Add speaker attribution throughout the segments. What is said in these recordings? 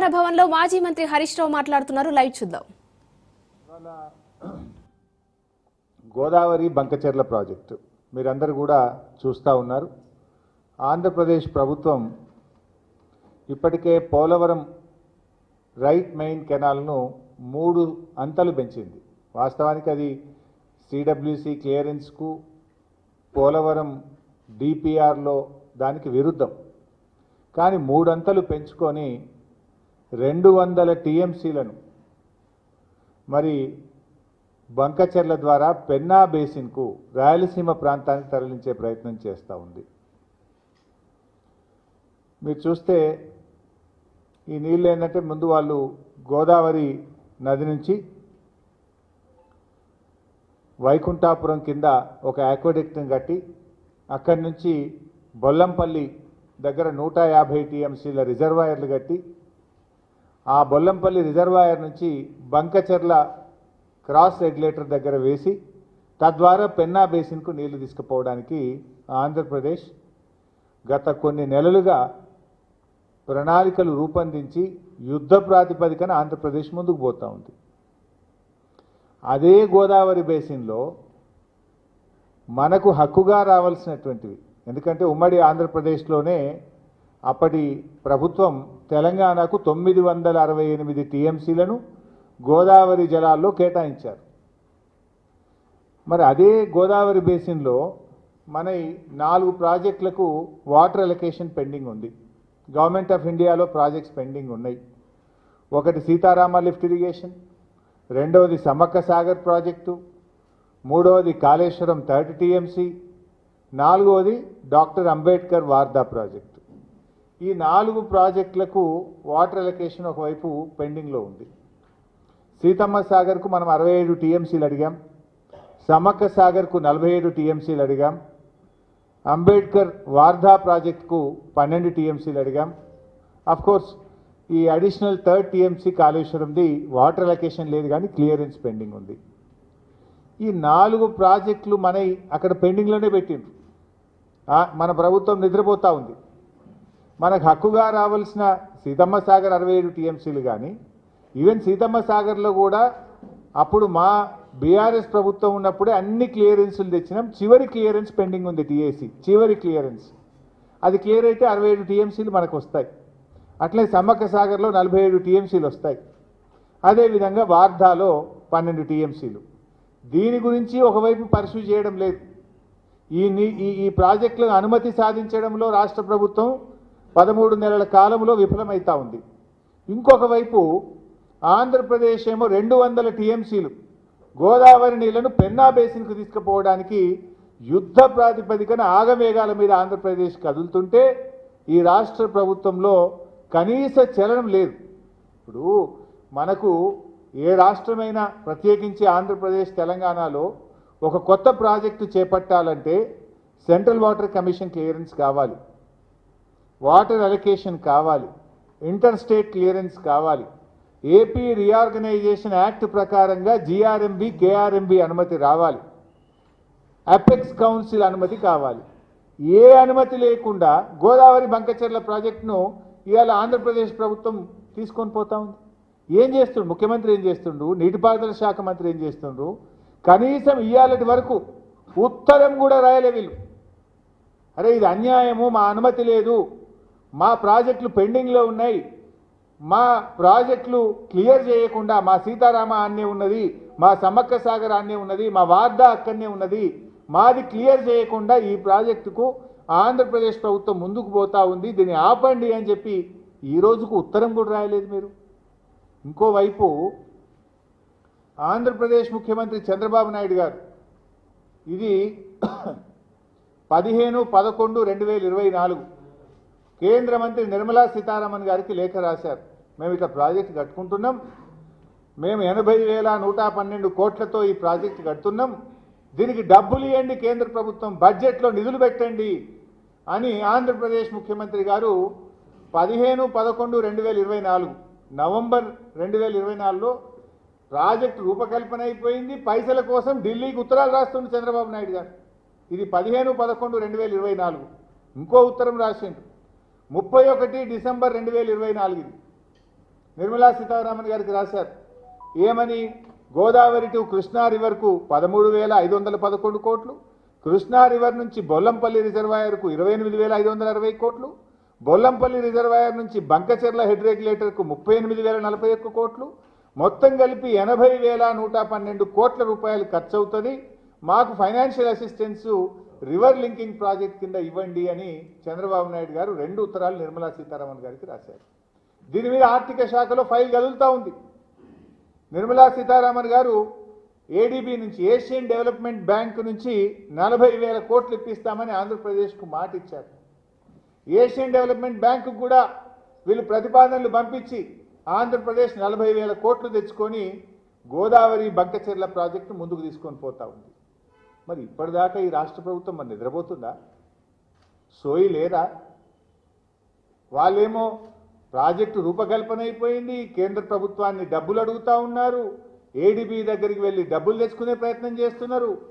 Speaker 1: తెలంగాణ భవన్లో మాజీ మంత్రి హరీష్ రావు మాట్లాడుతున్నారు. లైవ్ చూద్దాం.
Speaker 2: గోదావరి బంకచెర్ల ప్రాజెక్టు మీరందరూ కూడా చూస్తూ ఉన్నారు. ఆంధ్రప్రదేశ్ ప్రభుత్వం ఇప్పటికే పోలవరం రైట్ మెయిన్ కెనాల్ను మూడు అంతలు పెంచింది. వాస్తవానికి అది సిడబ్ల్యూసి క్లియరెన్స్కు పోలవరం డిపిఆర్లో దానికి విరుద్ధం. కానీ మూడంతలు పెంచుకొని రెండు వందల టీఎంసీలను. మరి బంకచెర్ల ద్వారా పెన్నా బేసిన్కు రాయలసీమ ప్రాంతానికి తరలించే ప్రయత్నం చేస్తూ ఉంది. మీరు చూస్తే ఈ నీళ్ళు ఏంటంటే ముందు వాళ్ళు గోదావరి నది నుంచి వైకుంఠాపురం కింద ఒక యాక్వడిక్టం కట్టి అక్కడి నుంచి బొల్లంపల్లి దగ్గర నూట యాభై టీఎంసీల రిజర్వాయర్లు కట్టి ఆ బొల్లంపల్లి రిజర్వాయర్ నుంచి బంకచెర్ల క్రాస్ రెగ్యులేటర్ దగ్గర వేసి తద్వారా పెన్నా బేసిన్కు నీళ్ళు తీసుకుపోవడానికి ఆంధ్రప్రదేశ్ గత కొన్ని నెలలుగా ప్రణాళికలు రూపొందించి యుద్ధ ప్రాతిపదికన ఆంధ్రప్రదేశ్ ముందుకు పోతూ ఉంది. అదే గోదావరి బేసిన్లో మనకు హక్కుగా రావాల్సినటువంటివి ఎందుకంటే ఉమ్మడి ఆంధ్రప్రదేశ్లోనే అప్పటి ప్రభుత్వం తెలంగాణకు తొమ్మిది వందల అరవై ఎనిమిది టీఎంసీలను గోదావరి జలాల్లో కేటాయించారు. మరి అదే గోదావరి బేసిన్లో మన నాలుగు ప్రాజెక్టులకు వాటర్ అలొకేషన్ పెండింగ్ ఉంది. గవర్నమెంట్ ఆఫ్ ఇండియాలో ప్రాజెక్ట్స్ పెండింగ్ ఉన్నాయి. ఒకటి సీతారామ లిఫ్ట్ ఇరిగేషన్ రెండవది సమ్మక్క సాగర్ ప్రాజెక్టు మూడవది కాళేశ్వరం థర్డ్ టీఎంసీ నాలుగవది డాక్టర్ అంబేద్కర్ వార్దా ప్రాజెక్టు. ఈ నాలుగు ప్రాజెక్టులకు వాటర్ ఎలకేషన్ ఒకవైపు పెండింగ్లో ఉంది. సీతమ్మ సాగర్కు మనం అరవై ఏడు టీఎంసీలు అడిగాం. సమక్క సాగర్కు నలభై ఏడు టీఎంసీలు అడిగాం. అంబేద్కర్ వార్ధా ప్రాజెక్టుకు పన్నెండు టీఎంసీలు అడిగాం. అఫ్ కోర్స్ ఈ అడిషనల్ థర్డ్ టీఎంసీ కాళేశ్వరంది వాటర్ ఎలకేషన్ లేదు కానీ క్లియరెన్స్ పెండింగ్ ఉంది. ఈ నాలుగు ప్రాజెక్టులు మన అక్కడ పెండింగ్లోనే పెట్టిండ్రు. మన ప్రభుత్వం నిద్రపోతూ ఉంది. మనకు హక్కుగా రావాల్సిన సీతమ్మ సాగర్ అరవై ఏడు టీఎంసీలు కానీ ఈవెన్ సీతమ్మ సాగర్లో కూడా అప్పుడు మా బీఆర్ఎస్ ప్రభుత్వం ఉన్నప్పుడే అన్ని క్లియరెన్సులు తెచ్చినాం. చివరి క్లియరెన్స్ పెండింగ్ ఉంది టీఏసీ. చివరి క్లియరెన్స్. అది క్లియర్ అయితే అరవై ఏడు టీఎంసీలు మనకు వస్తాయి. అట్లే సమ్మక్క సాగర్లో నలభై ఏడు టీఎంసీలు వస్తాయి. అదేవిధంగా వార్ధాలో పన్నెండు టీఎంసీలు. దీని గురించి ఒకవైపు పర్సూ చేయడం లేదు. ఈ ఈ ఈ ప్రాజెక్టులకు అనుమతి సాధించడంలో రాష్ట్ర ప్రభుత్వం పదమూడు నెలల కాలంలో విఫలమవుతా ఉంది. ఇంకొక వైపు ఆంధ్రప్రదేశ్ ఏమో రెండు వందల టీఎంసీలు గోదావరి నీళ్ళను పెన్నా బేసిన్కు తీసుకుపోవడానికి యుద్ధ ప్రాతిపదికన ఆగమేఘాల మీద ఆంధ్రప్రదేశ్ కదులుతుంటే ఈ రాష్ట్ర ప్రభుత్వంలో కనీస చలనం లేదు. ఇప్పుడు మనకు ఏ రాష్ట్రమైనా ప్రత్యేకించి ఆంధ్రప్రదేశ్ తెలంగాణలో ఒక కొత్త ప్రాజెక్టు చేపట్టాలంటే సెంట్రల్ వాటర్ కమిషన్ క్లియరెన్స్ కావాలి. వాటర్ అలొకేషన్ కావాలి ఇంటర్ స్టేట్ క్లియరెన్స్ కావాలి. ఏపీ రీఆర్గనైజేషన్ యాక్ట్ ప్రకారంగా జీఆర్ఎంబి కేఆర్ఎంబి అనుమతి రావాలి. అపెక్స్ కౌన్సిల్ అనుమతి కావాలి. ఏ అనుమతి లేకుండా గోదావరి బంకచెర్ల ప్రాజెక్టును ఇవాళ ఆంధ్రప్రదేశ్ ప్రభుత్వం తీసుకొని పోతా ఉంది. ఏం చేస్తుండు? ముఖ్యమంత్రి ఏం చేస్తుండ్రు నీటిపారుదల శాఖ మంత్రి ఏం చేస్తుండ్రు కనీసం ఇయ్యాలటి వరకు ఉత్తరం కూడా రాయలే వీళ్ళు. అరే ఇది అన్యాయము మా అనుమతి లేదు. మా ప్రాజెక్టులు పెండింగ్లో ఉన్నాయి. మా ప్రాజెక్టులు క్లియర్ చేయకుండా మా సీతారామ అన్నే ఉన్నది మా సమ్మక్క సాగర్ అన్నే ఉన్నది మా వార్దా అక్కడనే ఉన్నది. మాది క్లియర్ చేయకుండా ఈ ప్రాజెక్టుకు ఆంధ్రప్రదేశ్ ప్రభుత్వం ముందుకు పోతా ఉంది. దీన్ని ఆపండి అని చెప్పి ఈ రోజుకు ఉత్తరం కూడా రాయలేదు మీరు. ఇంకోవైపు ఆంధ్రప్రదేశ్ ముఖ్యమంత్రి చంద్రబాబు నాయుడు గారు ఇది పదిహేను పదకొండు రెండు వేల ఇరవై నాలుగు కేంద్ర మంత్రి నిర్మలా సీతారామన్ గారికి లేఖ రాశారు. మేము ఇట్లా ప్రాజెక్ట్ కట్టుకుంటున్నాం. మేము ఎనభై వేల నూట పన్నెండు కోట్లతో ఈ ప్రాజెక్ట్ కడుతున్నాం. దీనికి డబ్బులు ఇవ్వండి కేంద్ర ప్రభుత్వం బడ్జెట్లో నిధులు పెట్టండి అని ఆంధ్రప్రదేశ్ ముఖ్యమంత్రి గారు పదిహేను పదకొండు రెండు వేల ఇరవై నాలుగు నవంబర్ రెండు వేల ఇరవై నాలుగులో ప్రాజెక్టు రూపకల్పన అయిపోయింది. పైసల కోసం ఢిల్లీకి ఉత్తరాలు రాస్తుంది చంద్రబాబు నాయుడు గారు. ఇది పదిహేను పదకొండు రెండు వేల ఇరవై నాలుగు. ఇంకో ఉత్తరం రాసిండు. ముప్పై ఒకటి డిసెంబర్ రెండు వేల ఇరవై నాలుగుది నిర్మలా సీతారామన్ గారికి రాశారు. ఏమని? గోదావరి టు కృష్ణా రివర్కు పదమూడు వేల ఐదు వందల పదకొండు కోట్లు కృష్ణా రివర్ నుంచి బొల్లంపల్లి రిజర్వాయర్కు ఇరవై ఎనిమిది వేల ఐదు వందల అరవై కోట్లు బొల్లంపల్లి రిజర్వాయర్ నుంచి బంకచెర్ల హెడ్ రెగ్యులేటర్కు ముప్పై ఎనిమిది వేల నలభై ఒక్క కోట్లు మొత్తం కలిపి ఎనభై వేల నూట పన్నెండు కోట్ల రూపాయలు ఖర్చు అవుతుంది మాకు financial assistance river linking project కింద ఇవ్వండి అని చంద్రబాబు నాయుడు గారు రెండు ఉత్తరాలు నిర్మలా సీతారామన్ గారికి రాశారు. దీని మీద ఆర్థిక శాఖలో ఫైల్ కదులుతూ ఉంది. నిర్మలా సీతారామన్ గారు ఏడీబీ నుంచి ఏషియన్ డెవలప్మెంట్ బ్యాంక్ నుంచి నలభై వేల కోట్లు ఇప్పిస్తామని ఆంధ్రప్రదేశ్కు మాట ఇచ్చారు. ఏషియన్ డెవలప్మెంట్ బ్యాంకు కూడా వీళ్ళు ప్రతిపాదనలు పంపించి ఆంధ్రప్రదేశ్ నలభై వేల కోట్లు తెచ్చుకొని గోదావరి బంకచెర్ల ప్రాజెక్టు ముందుకు తీసుకొని పోతా ఉంది. మరి ఇప్పటిదాకా ఈ రాష్ట్ర ప్రభుత్వం మరి నిద్రపోతుందా? సోయి లేదా? వాళ్ళేమో ప్రాజెక్టు రూపకల్పన అయిపోయింది కేంద్ర ప్రభుత్వాన్ని డబ్బులు అడుగుతా ఉన్నారు ఏడీబీ దగ్గరికి వెళ్ళి డబ్బులు తెచ్చుకునే ప్రయత్నం చేస్తున్నారు.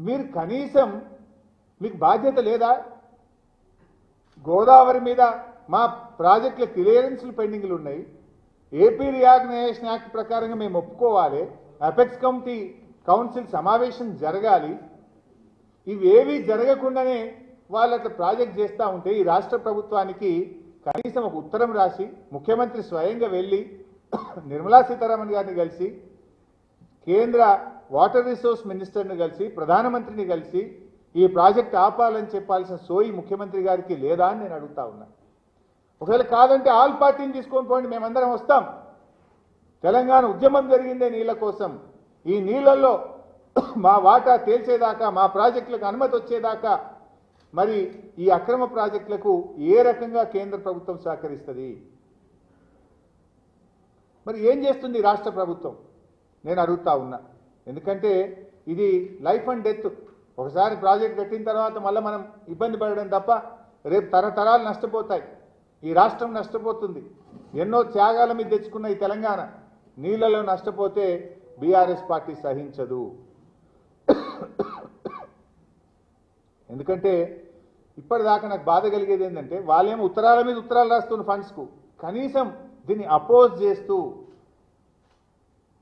Speaker 2: మీరు కనీసం మీకు బాధ్యత లేదా? గోదావరి మీద మా ప్రాజెక్టుల క్లియరెన్స్లు పెండింగ్లు ఉన్నాయి. ఏపీ రియాగ్నైజేషన్ యాక్ట్ ప్రకారంగా మేము ఒప్పుకోవాలి. అపెక్స్ కమిటీ కౌన్సిల్ సమావేశం జరగాలి. ఇవేవి జరగకుండానే వాళ్ళు అట్లా ప్రాజెక్ట్ చేస్తూ ఉంటే ఈ రాష్ట్ర ప్రభుత్వానికి కనీసం ఒక ఉత్తరం రాసి ముఖ్యమంత్రి స్వయంగా వెళ్ళి నిర్మలా సీతారామన్ గారిని కలిసి కేంద్ర వాటర్ రిసోర్స్ మినిస్టర్ని కలిసి ప్రధానమంత్రిని కలిసి ఈ ప్రాజెక్ట్ ఆపాలని చెప్పాల్సిన సోయి ముఖ్యమంత్రి గారికి లేదా అని నేను అడుగుతా ఉన్నా. ఒకవేళ కాదంటే ఆల్ పార్టీని తీసుకొని పోండి మేమందరం వస్తాం. తెలంగాణ ఉద్యమం జరిగిందే నీళ్ళ కోసం. ఈ నీళ్ళల్లో మా వాటా తేల్చేదాకా మా ప్రాజెక్టులకు అనుమతి వచ్చేదాకా మరి ఈ అక్రమ ప్రాజెక్టులకు ఏ రకంగా కేంద్ర ప్రభుత్వం సహకరిస్తుంది? మరి ఏం చేస్తుంది రాష్ట్ర ప్రభుత్వం? నేను అడుగుతా ఉన్నా. ఎందుకంటే ఇది లైఫ్ అండ్ డెత్. ఒకసారి ప్రాజెక్ట్ కట్టిన తర్వాత మళ్ళీ మనం ఇబ్బంది పడడం తప్ప రేపు తరతరాలు నష్టపోతాయి. ఈ రాష్ట్రం నష్టపోతుంది. ఎన్నో త్యాగాల మీద తెచ్చుకున్న ఈ తెలంగాణ నీళ్ళలో నష్టపోతే బీఆర్ఎస్ పార్టీ సహించదు. ఎందుకంటే ఇప్పటిదాకా నాకు బాధ కలిగేది ఏంటంటే వాళ్ళేమో ఉత్తరాల మీద ఉత్తరాలు రాస్తున్న ఫండ్స్కు కనీసం దీన్ని అపోజ్ చేస్తూ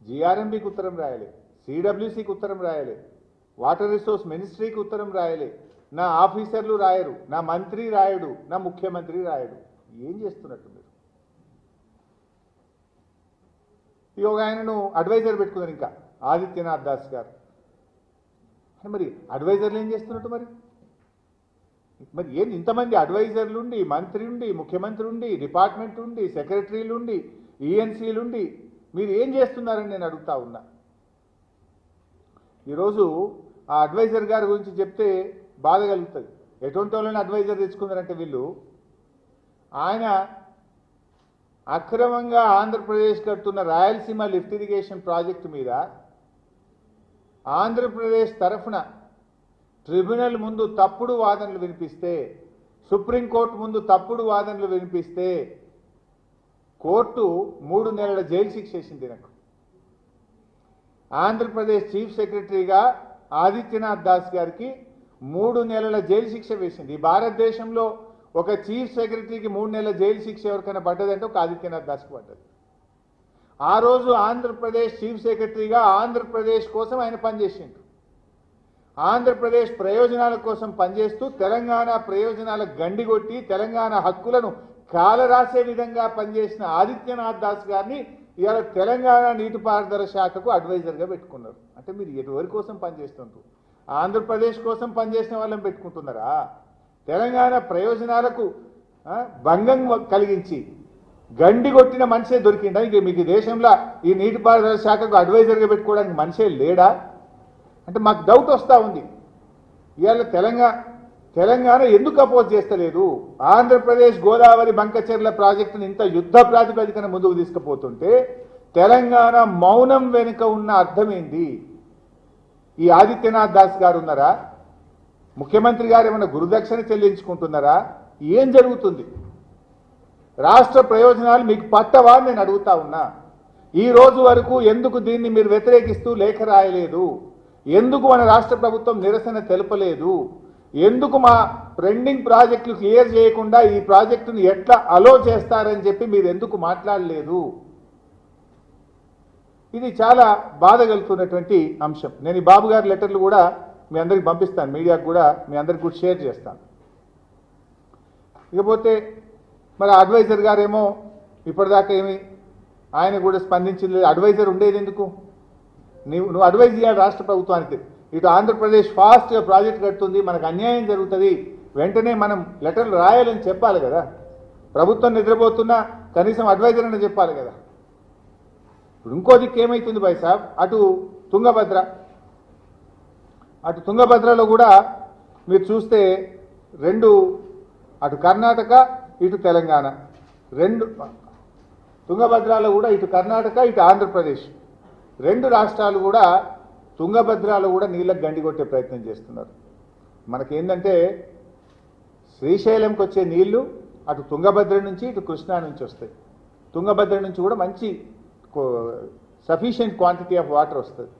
Speaker 2: జిఆర్ఎంబీకి ఉత్తరం రాయాలి సిడబ్ల్యూసికి ఉత్తరం రాయాలి వాటర్ రిసోర్స్ మినిస్ట్రీకి ఉత్తరం రాయాలి. నా ఆఫీసర్లు రాయరు నా మంత్రి రాయడు నా ముఖ్యమంత్రి రాయడు. ఏం చేస్తున్నట్టు మీరు? ఈ ఒక ఆయనను అడ్వైజర్ పెట్టుకున్నారు ఇంకా ఆదిత్యనాథ్ దాస్ గారు. మరి అడ్వైజర్లు ఏం చేస్తున్నట్టు మరి? మరి ఏంది? ఇంతమంది అడ్వైజర్లు ఉండి మంత్రి ఉండి ముఖ్యమంత్రి ఉండి డిపార్ట్మెంట్ ఉండి సెక్రటరీలు ఉండి ఈఎన్సీలు ఉండి మీరు ఏం చేస్తున్నారని నేను అడుగుతా ఉన్నా. ఈరోజు ఆ అడ్వైజర్ గారి గురించి చెప్తే బాధ కలుగుతుంది. ఎటువంటి వాళ్ళని అడ్వైజర్ తెచ్చుకున్నారంటే వీళ్ళు? ఆయన అక్రమంగా ఆంధ్రప్రదేశ్ కడుతున్న రాయలసీమ లిఫ్ట్ ఇరిగేషన్ ప్రాజెక్టు మీద ఆంధ్రప్రదేశ్ తరఫున ట్రిబ్యునల్ ముందు తప్పుడు వాదనలు వినిపిస్తే సుప్రీంకోర్టు ముందు తప్పుడు వాదనలు వినిపిస్తే కోర్టు మూడు నెలల జైలు శిక్ష వేసింది నాకు. ఆంధ్రప్రదేశ్ చీఫ్ సెక్రటరీగా ఆదిత్యనాథ్ దాస్ గారికి మూడు నెలల జైలు శిక్ష వేసింది. ఈ భారతదేశంలో ఒక చీఫ్ సెక్రటరీకి మూడు నెలల జైలు శిక్ష ఎవరికైనా పడ్డదంటే ఒక ఆదిత్యనాథ్ దాస్కి పడ్డది. ఆ రోజు ఆంధ్రప్రదేశ్ చీఫ్ సెక్రటరీగా ఆంధ్రప్రదేశ్ కోసం ఆయన పనిచేసిండు. ఆంధ్రప్రదేశ్ ప్రయోజనాల కోసం పనిచేస్తూ తెలంగాణ ప్రయోజనాల గండిగొట్టి తెలంగాణ హక్కులను కాలరాసే విధంగా పనిచేసిన ఆదిత్యనాథ్ దాస్ గారిని ఇవాళ తెలంగాణ నీటిపారుదల శాఖకు అడ్వైజర్గా పెట్టుకున్నారు. అంటే మీరు ఎవరి కోసం పనిచేస్తున్నారు ఆంధ్రప్రదేశ్ కోసం పనిచేసిన వాళ్ళని పెట్టుకుంటున్నారా? తెలంగాణ ప్రయోజనాలకు భంగం కలిగించి గండి కొట్టిన మనిషే దొరికిందా ఇంక మీకు దేశంలో ఈ నీటిపారుదల శాఖకు అడ్వైజర్గా పెట్టుకోవడానికి మనిషే లేడా? అంటే మాకు డౌట్ వస్తూ ఉంది. ఇవాళ తెలంగాణ తెలంగాణ ఎందుకు అపోజ్ చేస్తలేదు? ఆంధ్రప్రదేశ్ గోదావరి బంకచెర్ల ప్రాజెక్టును ఇంత యుద్ధ ప్రాతిపదికన ముందుకు తీసుకుపోతుంటే తెలంగాణ మౌనం వెనుక ఉన్న అర్థం ఏంది ఈ ఆదిత్యనాథ్ దాస్ గారు ఉన్నారా? ముఖ్యమంత్రి గారు ఏమైనా గురుదక్షిణ చెల్లించుకుంటున్నారా? ఏం జరుగుతుంది? రాష్ట్ర ప్రయోజనాలు మీకు పట్టవా నేను అడుగుతా ఉన్నా. ఈ రోజు వరకు ఎందుకు దీన్ని మీరు వ్యతిరేకిస్తూ లేఖ రాయలేదు? ఎందుకు మన రాష్ట్ర ప్రభుత్వం నిరసన తెలపలేదు? ఎందుకు మా పెండింగ్ ప్రాజెక్టులు క్లియర్ చేయకుండా ఈ ప్రాజెక్టును ఎట్లా అలో చేస్తారని చెప్పి మీరు ఎందుకు మాట్లాడలేదు? ఇది చాలా బాధ కలుగుతున్నటువంటి అంశం. నేను ఈ బాబు గారి లెటర్లు కూడా మీ అందరికి పంపిస్తాను. మీడియాకు కూడా మీ అందరికి కూడా షేర్ చేస్తాను. ఇకపోతే మరి అడ్వైజర్ గారేమో ఇప్పటిదాకా ఏమి ఆయన కూడా స్పందించింది అడ్వైజర్ ఉండేది ఎందుకు? నువ్వు నువ్వు అడ్వైజ్ చేయాలి రాష్ట్ర ప్రభుత్వానికి. ఇటు ఆంధ్రప్రదేశ్ ఫాస్ట్గా ప్రాజెక్ట్ కడుతుంది మనకు అన్యాయం జరుగుతుంది. వెంటనే మనం లెటర్లు రాయాలని చెప్పాలి కదా. ప్రభుత్వం నిద్రపోతున్నా కనీసం అడ్వైజర్ అని చెప్పాలి కదా. ఇప్పుడు ఇంకో దిక్కు ఏమైతుంది భాయ్ సాబ్? అటు తుంగభద్ర. అటు తుంగభద్రలో కూడా మీరు చూస్తే రెండు అటు కర్ణాటక ఇటు తెలంగాణ రెండు తుంగభద్రలో కూడా ఇటు కర్ణాటక ఇటు ఆంధ్రప్రదేశ్. రెండు రాష్ట్రాలు కూడా తుంగభద్రలో కూడా నీళ్ళకు గండి కొట్టే ప్రయత్నం చేస్తున్నారు. మనకేంటంటే శ్రీశైలంకి వచ్చే నీళ్ళు అటు తుంగభద్ర నుంచి ఇటు కృష్ణా నుంచి వస్తాయి. తుంగభద్ర నుంచి కూడా మంచి సఫిషియంట్ క్వాంటిటీ ఆఫ్ వాటర్ వస్తుంది.